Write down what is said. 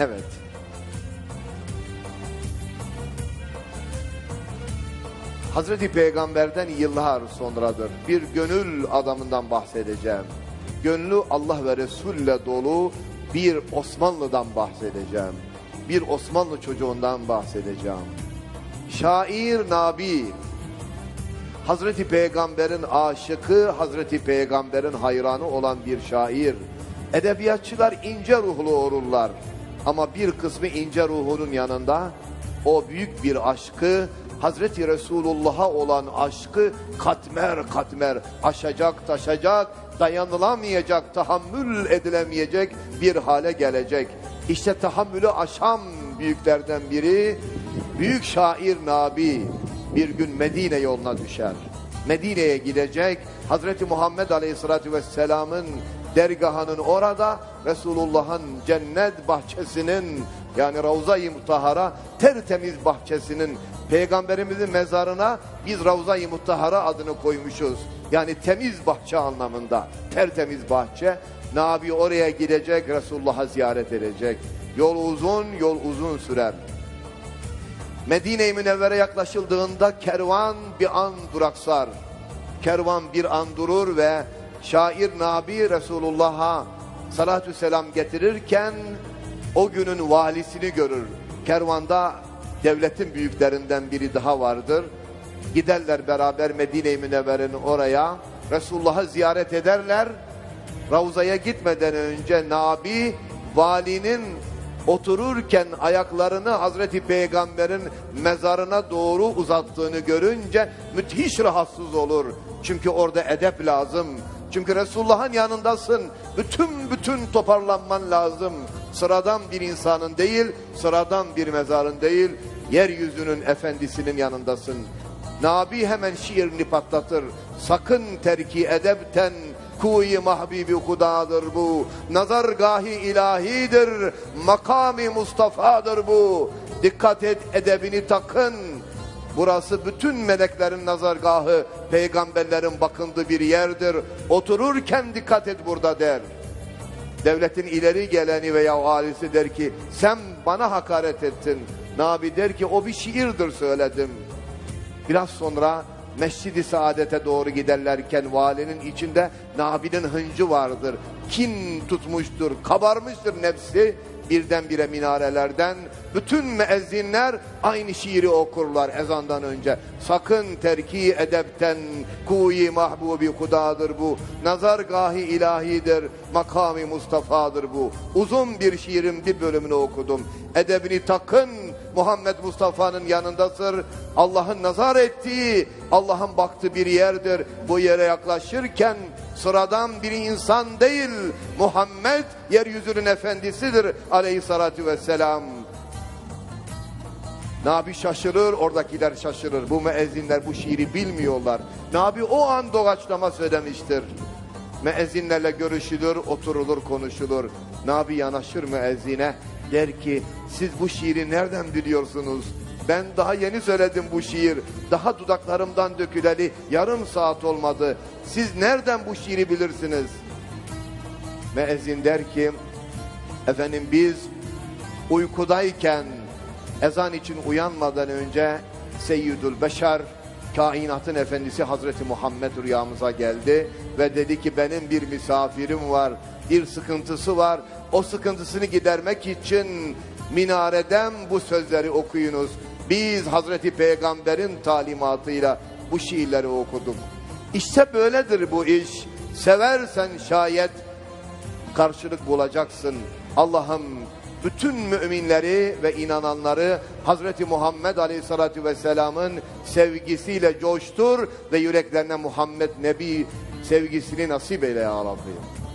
Evet. Hazreti Peygamber'den yıllar sonradır. Bir gönül adamından bahsedeceğim. Gönlü Allah ve Resul'le dolu bir Osmanlı'dan bahsedeceğim. Bir Osmanlı çocuğundan bahsedeceğim. Şair Nabi, Hazreti Peygamber'in aşıkı, Hazreti Peygamber'in hayranı olan bir şair. Edebiyatçılar ince ruhlu olurlar. Ama bir kısmı ince ruhunun yanında o büyük bir aşkı, Hazreti Resulullah'a olan aşkı katmer katmer aşacak, taşacak, dayanılamayacak, tahammül edilemeyecek bir hale gelecek. İşte tahammülü aşan büyüklerden biri, büyük şair Nabi bir gün Medine yoluna düşer. Medine'ye gidecek. Hazreti Muhammed Aleyhisselatü Vesselam'ın dergahının orada Resulullah'ın cennet bahçesinin yani Ravza-i Mutahara tertemiz bahçesinin Peygamberimizin mezarına biz Ravza-i Mutahara adını koymuşuz. Yani temiz bahçe anlamında. Tertemiz bahçe. Nabi oraya gidecek, Resulullah'a ziyaret edecek. Yol uzun, yol uzun sürer. Medine-i Münevvere yaklaşıldığında kervan bir an duraksar. Kervan bir an durur ve şair Nabi Resulullah'a salatü selam getirirken o günün valisini görür. Kervanda devletin büyüklerinden biri daha vardır. Giderler beraber Medine-i Münevvere'nin oraya. Resulullah'ı ziyaret ederler. Ravza'ya gitmeden önce Nabi valinin otururken ayaklarını Hazreti Peygamber'in mezarına doğru uzattığını görünce müthiş rahatsız olur. Çünkü orada edep lazım. Çünkü Resulullah'ın yanındasın. Bütün bütün toparlanman lazım. Sıradan bir insanın değil, sıradan bir mezarın değil, yeryüzünün efendisinin yanındasın. Nabi hemen şiirini patlatır. Sakın terki edepten Kuyi mahbibi hudadır bu. Nazargahi ilahidir. Makami Mustafa'dır bu. Dikkat et edebini takın. Burası bütün meleklerin nazargahı, peygamberlerin bakındığı bir yerdir. Otururken dikkat et burada der. Devletin ileri geleni veya valisi der ki sen bana hakaret ettin. Nabi der ki o bir şiirdir söyledim. Biraz sonra Mescid-i Saadet'e doğru giderlerken valinin içinde Nabi'nin hıncı vardır. Kin tutmuştur, kabarmıştır nefsi. Birdenbire minarelerden bütün müezzinler aynı şiiri okurlar ezandan önce. Sakın terki edepten kuyi mahbubi kudadır bu. Nazargahi ilahidir, makami Mustafa'dır bu. Uzun bir şiirin bir bölümünü okudum. Edebini takın, Muhammed Mustafa'nın yanındasın. Allah'ın nazar ettiği, Allah'ın baktığı bir yerdir. Bu yere yaklaşırken sıradan bir insan değil, Muhammed yeryüzünün efendisidir aleyhissalatü vesselam. Nabi şaşırır, oradakiler şaşırır. Bu müezzinler bu şiiri bilmiyorlar. Nabi o an doğaçlama söylemiştir. Müezzinlerle görüşülür, oturulur, konuşulur. Nabi yanaşır müezzine. Der ki, siz bu şiiri nereden biliyorsunuz? Ben daha yeni söyledim bu şiir. Daha dudaklarımdan döküleli yarım saat olmadı. Siz nereden bu şiiri bilirsiniz? Müezzin der ki, efendim biz uykudayken ezan için uyanmadan önce Seyyidül Beşer kainatın efendisi Hazreti Muhammed rüyamıza geldi ve dedi ki benim bir misafirim var bir sıkıntısı var. O sıkıntısını gidermek için minareden bu sözleri okuyunuz. Biz Hazreti Peygamber'in talimatıyla bu şiirleri okuduk. İşte böyledir bu iş. Seversen şayet karşılık bulacaksın. Allah'ım bütün müminleri ve inananları Hazreti Muhammed Aleyhisselatü Vesselam'ın sevgisiyle coştur ve yüreklerine Muhammed Nebi sevgisini nasip eyle ya Rabbi.